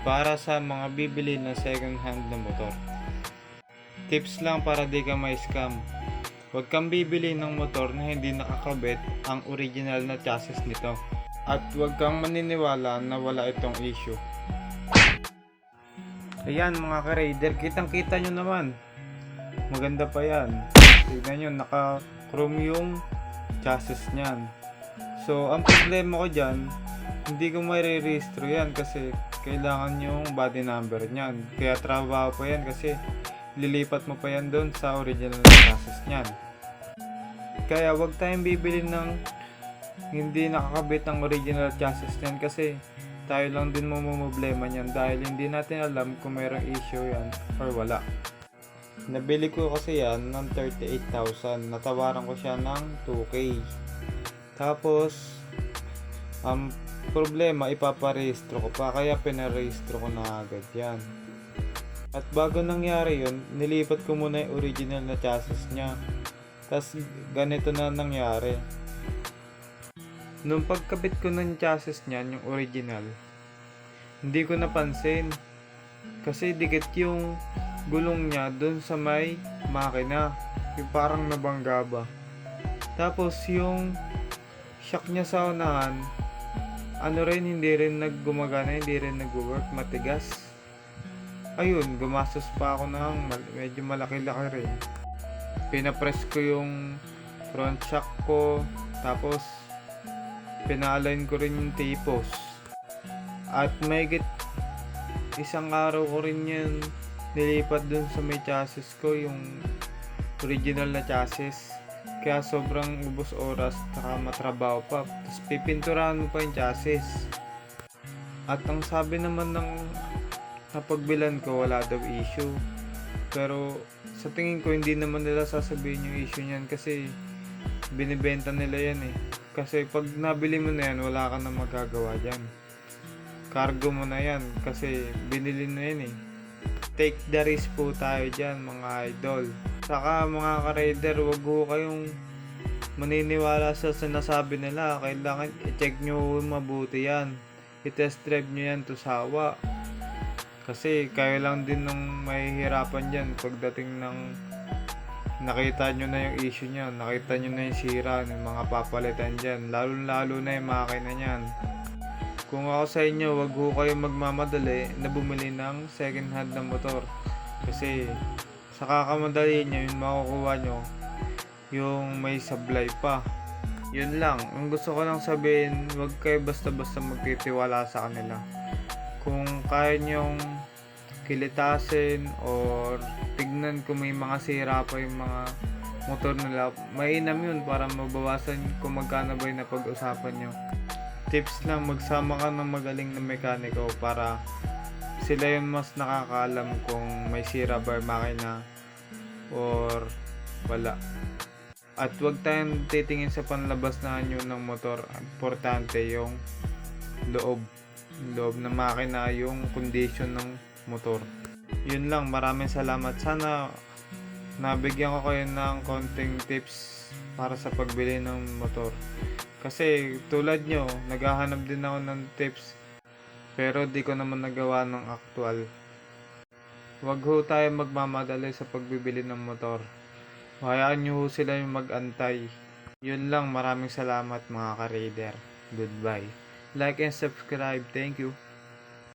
para sa mga bibili ng second hand na motor. Tips lang para di ka ma-scam. Huwag kang bibili ng motor na hindi nakakabit ang original na chassis nito. At huwag kang maniniwala na wala itong issue. Ayan mga ka-raider, kitang kita nyo naman. Maganda pa yan. Tignan nyo, naka-chrome yung chassis niyan. So, ang problema ko dyan, hindi ko mai-registro yan kasi kailangan yung body number niyan. Kaya trabaho pa yan kasi lilipat mo pa yan doon sa original na niyan. Kaya wag tayong bibili ng hindi nakakabit ang original chassis niyan kasi tayo lang din mamumblema niyan dahil hindi natin alam kung mayroong issue yan or wala. Nabili ko kasi yan ng 38,000. Natawaran ko siya ng 2K. Tapos, ang problema, ipaparehistro ko pa. Kaya pinarehistro ko na agad yan. At bago nangyari yun, nilipat ko muna yung original na chassis niya. Tapos, ganito na nangyari. Nung pagkabit ko ng chassis niyan, yung original, hindi ko napansin. Kasi dikit yung gulong niya dun sa may makina. Yung parang nabangga ba. Tapos yung shock niya sa unahan, ano rin, hindi rin naggumagana, hindi rin nag-work, matigas. Ayun, gumastos pa ako ng medyo malaki-laki rin. Pinapress ko yung front shock ko, tapos pina-align ko rin yung tipos. At may isang araw ko rin yan nilipat dun sa may chassis ko, yung original na chassis. Kaya sobrang ubos oras, taka matrabaho pa. Tapos pipinturahan mo pa yung chassis. At ang sabi naman ng napagbilan ko, wala daw issue. Pero sa tingin ko, hindi naman nila sasabihin yung issue niyan kasi binibenta nila yan eh. Kasi pag nabili mo na yan, wala ka na magagawa dyan. Cargo mo na yan kasi binili na yan eh. Take the risk po tayo dyan mga idol. Saka mga ka-raider, wag ho kayong maniniwala sa sinasabi nila. Kailangan i-check nyo mabuti yan. I-test drive nyo yan to sawa. Kasi kayo lang din nung mahihirapan dyan pagdating ng nakita nyo na yung issue nyo, nakita nyo na yung sira, yung mga papalitan dyan, lalo lalo na yung makina nyan. Kung ako sa inyo, wag ho kayo magmamadali na bumili ng second hand na motor. Kasi sa kakamadali nyo, yung makukuha nyo, yung may sablay pa. Yun lang. Ang gusto ko lang sabihin, wag kayo basta-basta magtitiwala sa kanila. Kung kaya nyong kilitasin or tignan kung may mga sira pa yung mga motor nila, mainam yun para mabawasan kung magkano ba yung napag-usapan nyo. Tips lang, magsama ka ng magaling na mekaniko para sila yung mas nakakaalam kung may sira ba makina or wala. At huwag tayong titingin sa panlabas na anyo ng motor. Importante yung loob. Loob ng makina, yung condition ng motor. Yun lang, maraming salamat. Sana nabigyan ko kayo ng konting tips para sa pagbili ng motor. Kasi tulad nyo, naghahanap din ako ng tips pero di ko naman nagawa ng actual. Huwag ho tayo magmamadali sa pagbibili ng motor. Hayaan nyo ho sila yung mag-antay. Yun lang, maraming salamat mga ka-raider. Goodbye. Like and subscribe. Thank you.